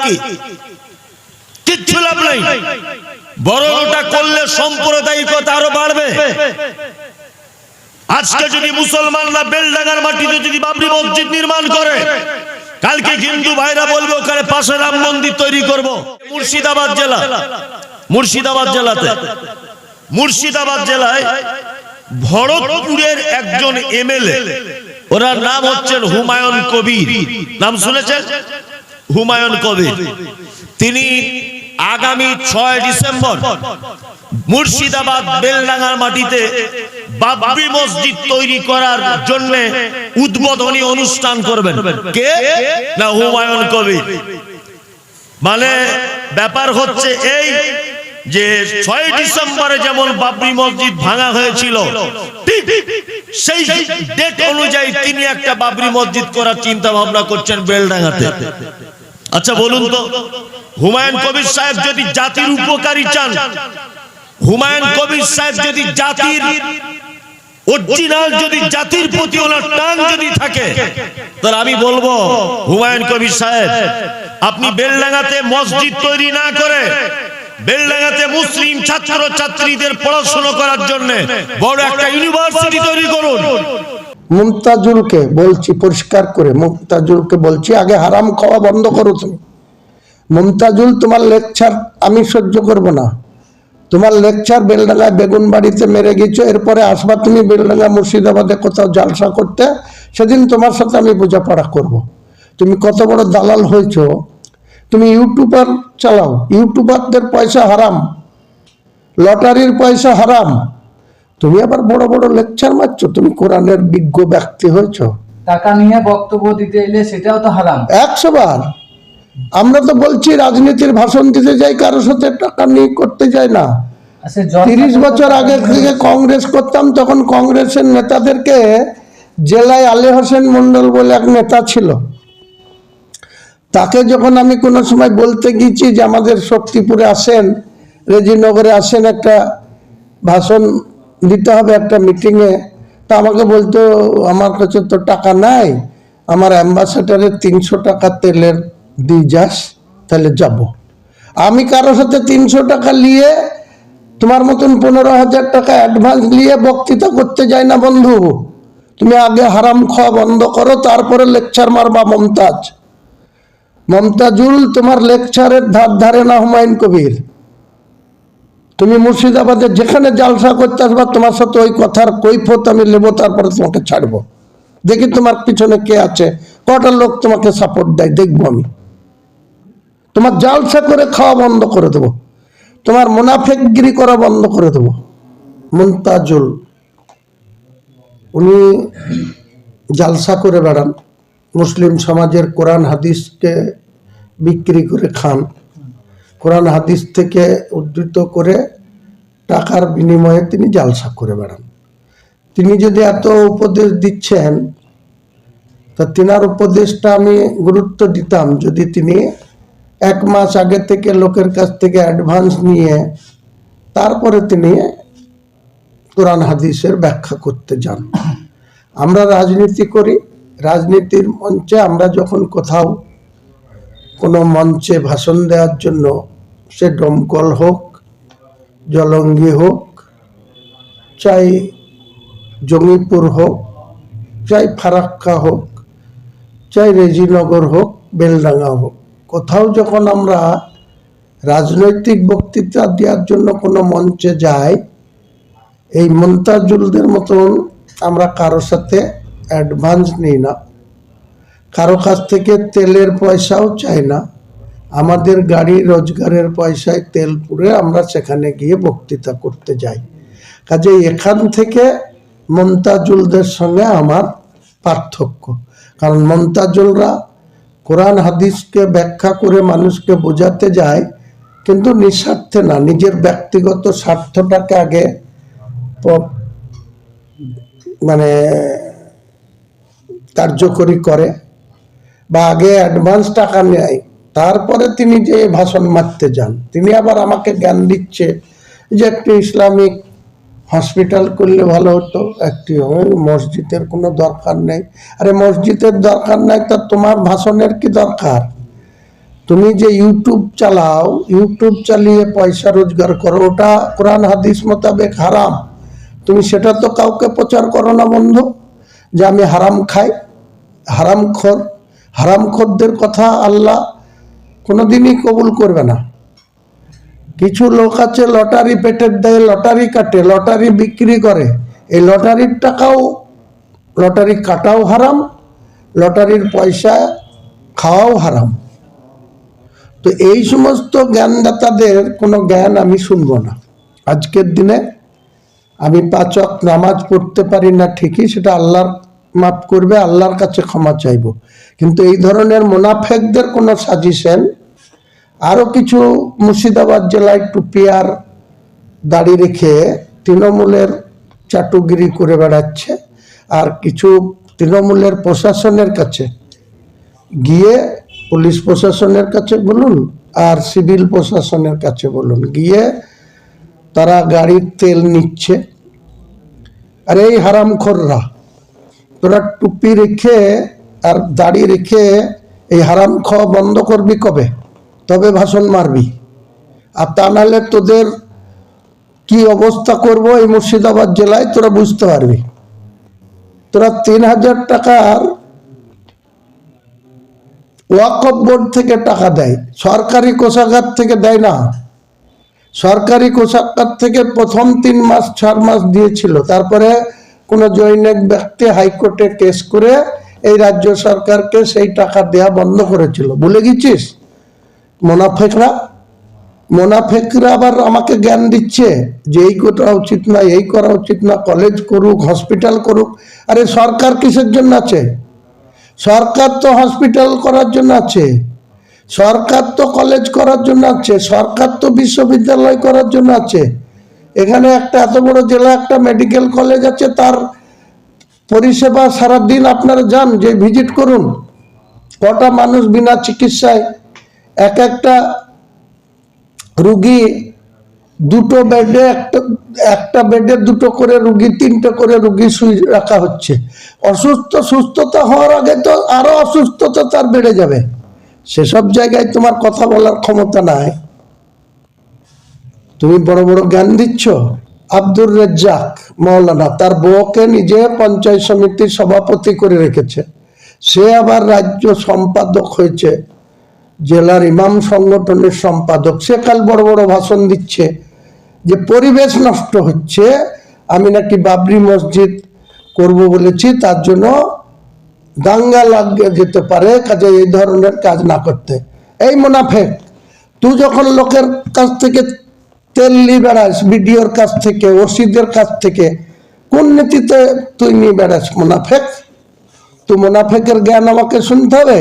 কি? কিচ্ছু লাভ নেই। বরং ওটা করলে সাম্প্রদায়িকতা আরও বাড়বে। আজকে যদি মুসলমানরা বেলডাঙ্গার মাটিতে যদি বাবরি মসজিদ নির্মাণ করে কালকে হিন্দু ভাইরা বলবে ওখানে পাশে রাম মন্দির তৈরি করব। মুর্শিদাবাদ জেলা। মুর্শিদাবাদ জেলাতে। মুর্শিদাবাদ জেলায় ভরতপুরের একজন এমএলএ ওনার নাম হচ্ছেন হুমায়ুন কবির। নাম শুনেছেন? হুমায়ুন কবির। তিনি আগামী ছয় ডিসেম্বর মুর্শিদাবাদ বেলডাঙ্গার মাটিতে বাবরি মসজিদ তৈরি করার জন্য উদ্বোধনী অনুষ্ঠান করবেন। কে? না, হুমায়ুন কবির। মানে ব্যাপার হচ্ছে এই যে ছয় ডিসেম্বরে যেমন বাবরি মসজিদ ভাঙা হয়েছিল সেই ডেট অনুযায়ী তিনি একটা বাবরি মসজিদ করার চিন্তা ভাবনা করছেন বেলডাঙ্গাতে। আচ্ছা বলুন তো। হুমায়ুন কবির সাহেব যদি জাতির উপকারী চান হুমায়ুন কবির সাহেব যদি জাতির অরিজিনাল যদি জাতির প্রতি ওনার টান যদি থাকে তাহলে আমি বলব হুমায়ুন কবির সাহেব আপনি বেলডাঙ্গাতে মসজিদ তৈরি না করে বেলডাঙ্গাতে মুসলিম ছাত্র ছাত্রীদের পড়াশোনা করার জন্য বড় একটা ইউনিভার্সিটি তৈরি করুন। মুমতাজুলকে বলছি, পরিষ্কার করে, মুমতাজুলকে বলছি, আগে হারাম খাওয়া বন্ধ করো তুমি। মুমতাজুল, তোমার লেকচার আমি সহ্য করব না। তোমার লেকচার বেলডাঙ্গায় বেগুন বাড়িতে মেরে গেছো, এরপরে আসবা তুমি বেলডাঙ্গা মুর্শিদাবাদে কোথাও জালসা করতে, সেদিন তোমার সাথে আমি বোঝাপড়া করব। তুমি কত বড় দালাল হয়েছো। তুমি ইউটিউবার চালাও, ইউটিউবারদের পয়সা হারাম, লটারির পয়সা হারাম। তুমি আবার বড় বড় লেকচার মারছো তুমি কোরআনের বিজ্ঞ ব্যক্তি হয়েছো। টাকা নিয়ে বক্তব্য দিতে এলে সেটাও তো হারাম। একশো বার। আমরা তো বলছি রাজনীতির ভাষণ দিতে যাই কারও সাথে টাকা নিয়ে করতে যাই না। আচ্ছা তিরিশ বছর আগে থেকে কংগ্রেস করতাম তখন কংগ্রেসের নেতাদেরকে জেলায় আলী হোসেন মন্ডল বলে এক নেতা ছিল। তাকে যখন আমি কোনো সময় বলতে গিয়েছি যে আমাদের শক্তিপুরে আসেন রেজিনগরে আসেন একটা ভাষণ দিতে হবে একটা মিটিংয়ে তা আমাকে বলতো, আমার কাছে তো টাকা নাই, আমার অ্যাম্বাসেডারের তিনশো টাকা তেলের দিয়ে যাস, তাহলে যাব। আমি কারোর সাথে তিনশো টাকা নিয়ে তোমার মতন পনেরো হাজার টাকা অ্যাডভান্স নিয়ে বক্তৃতা করতে যাই না, বন্ধু? তুমি আগে হারাম খাওয়া বন্ধ করো, তারপরে লেকচার মারবা মমতাজ। মমতাজুল তোমার লেকচারের ধার ধারে না হুমায়ুন কবির। তুমি মুর্শিদাবাদে যেখানে জালসা করতে আসবা, তোমার সাথে ওই কথার কৈফত আমি নেব, তারপরে তোমাকে ছাড়বো। দেখি তোমার পিছনে কে আছে, কটা লোক তোমাকে সাপোর্ট দেয়, দেখব আমি। তোমার জালসা করে খাওয়া বন্ধ করে দেবো, তোমার মুনাফেকগিরি করা বন্ধ করে দেবো। মুমতাজুল উনি জালসা করে বেড়ান, মুসলিম সমাজের কোরআন, হাদিসকে বিক্রি করে খান। কোরআন হাদিস থেকে উদ্ধৃত করে টাকার বিনিময়ে তিনি জালসা করে বেড়ান। তিনি যদি এত উপদেশ দিচ্ছেন, তা তিনার উপদেশটা আমি গুরুত্ব দিতাম। যদি তিনি এক মাস আগে থেকে লোকের কাছ থেকে অ্যাডভান্স নিয়ে তারপরে তিনি কোরআন হাদিসের ব্যাখ্যা করতে যান। আমরা রাজনীতি করি, রাজনীতির মঞ্চে আমরা যখন কোথাও কোনো মঞ্চে ভাষণ দেওয়ার জন্য সে ডমকল হোক, জলঙ্গি হোক, চাই জঙ্গিপুর হোক, চাই ফারাক্কা হোক, চাই রেজিনগর হোক, বেলডাঙ্গা হোক। কোথাও যখন আমরা রাজনৈতিক বক্তৃতা দেওয়ার জন্য কোনো মঞ্চে যাই, এই মন্তাজুলদের মতন আমরা কারও সাথে অ্যাডভান্স নিই না। কারও কাছ থেকে তেলের পয়সাও চাই না। আমাদের গাড়ি রোজগারের পয়সায় তেল পুরে আমরা সেখানে গিয়ে বক্তৃতা করতে যাই। কাজে এখান থেকে মন্তাজুলদের সঙ্গে আমার পার্থক্য। কারণ মন্তাজুলরা কোরআন হাদিসকে ব্যাখ্যা করে মানুষকে বোঝাতে যায়, কিন্তু নিঃস্বার্থে না। নিজের ব্যক্তিগত স্বার্থটাকে আগে মানে কার্যকরী করে বা আগে অ্যাডভান্স টাকা নেয়। তারপরে তিনি যে ভাষণ মারতে যান, তিনি আবার আমাকে জ্ঞান দিচ্ছে যে একটি ইসলামিক হসপিটাল করলে ভালো হতো, একটি মসজিদের কোনো দরকার নেই। আরে মসজিদের দরকার নাই তা তোমার ভাষণের কি দরকার? তুমি যে ইউটিউব চালাও, ইউটিউব চালিয়ে পয়সা রোজগার করো, ওটা কোরআন হাদিস মোতাবেক হারাম। তুমি সেটা তো কাউকে প্রচার করো না, বন্ধু, যে আমি হারাম খাই, হারাম খোর, হারাম হারামখোরদের কথা আল্লাহ কোনোদিনই কবুল করবে না। কিছু লোক আছে লটারি পেটের দেয় লটারি কাটে, লটারি বিক্রি করে। এই লটারির টাকাও, লটারি কাটাও হারাম, লটারির পয়সা খাওয়াও হারাম। তো এই সমস্ত জ্ঞানদাতাদের কোনো জ্ঞান আমি শুনব না। আজকের দিনে আমি পাচক নামাজ পড়তে পারি না ঠিকই, সেটা আল্লাহর মাফ করবে, আল্লাহর কাছে ক্ষমা চাইব। কিন্তু এই ধরনের মোনাফেকদের কোনো সাজেশন আরও কিছু মুর্শিদাবাদ জেলায় টুপিয়ার দাড়ি রেখে তৃণমূলের চাটুগিরি করে বেড়াচ্ছে, আর কিছু তৃণমূলের প্রশাসনের কাছে। গিয়ে পুলিশ প্রশাসনের কাছে বলুন, আর সিভিল প্রশাসনের কাছে বলুন। গিয়ে তারা গাড়ির তেল নিচ্ছে। আর এই হারামখোররা তোরা টুপি রেখে আর দাড়ি রেখে এই হারাম খাওয়া বন্ধ করবি কবে? তবে ভাষণ মারবি। আর তা নাহলে তোদের কি অবস্থা করব এই মুর্শিদাবাদ জেলায় তোরা বুঝতে পারবি। তোরা তিন হাজার টাকার ওয়াকফ বোর্ড থেকে টাকা দেয়। সরকারি কোষাগার থেকে দেয় না। সরকারি কোষাগার থেকে প্রথম তিন মাস, চার মাস দিয়েছিল। তারপরে কোনো জৈনিক ব্যক্তি হাইকোর্টে কেস করে এই রাজ্য সরকারকে সেই টাকা দেয়া বন্ধ করেছিল। ভুলে গেছিস? মোনাফেকরা? মোনাফেকরা আবার আমাকে জ্ঞান দিচ্ছে যে এই করা উচিত না, এই করা উচিত না কলেজ করুক হসপিটাল করুক। আরে সরকার কিসের জন্য আছে? সরকার তো হসপিটাল করার জন্য আছে। সরকার তো কলেজ করার জন্য আছে। সরকার তো বিশ্ববিদ্যালয় করার জন্য আছে। এখানে একটা এত বড় জেলা, একটা মেডিকেল কলেজ আছে, তার পরিষেবা সারাদিন আপনারা যান, যে ভিজিট করুন। কটা মানুষ বিনা চিকিৎসায়, এক একটা রুগী দুটো বেডে একটা একটা বেডে দুটো করে রুগী, তিনটে করে রুগী শুই রাখা হচ্ছে। অসুস্থ, সুস্থতা হওয়ার আগে তো আরও অসুস্থতা তার বেড়ে যাবে। সেসব জায়গায় তোমার কথা বলার ক্ষমতা নাই। তুমি বড় বড় জ্ঞান দিচ্ছ? আব্দুর রেজ্জাক মৌলানা, তার বউকে নিজে পঞ্চায়েত সমিতির সভাপতি করে রেখেছে। সে আবার রাজ্য সম্পাদক হয়েছে, জেলার ইমাম সংগঠনের সম্পাদক। সে কাল বড় বড় ভাষণ দিচ্ছে যে, পরিবেশ নষ্ট হচ্ছে, আমি নাকি বাবরি মসজিদ করব বলেছি, তার জন্য দাঙ্গা লাগিয়ে যেতে পারে, কাজে এই ধরনের কাজ না করতে। এই মুনাফেক, তুই যখন লোকের কাছ থেকে তেল নিয়ে বেড়াস, বিডিওর কাছ থেকে ওসিদের কাছ থেকে। কোন নীতিতে তুই নিয়ে বেড়াস? মুনাফেক? তো মুনাফেকের জ্ঞান আমাকে শুনতে হবে।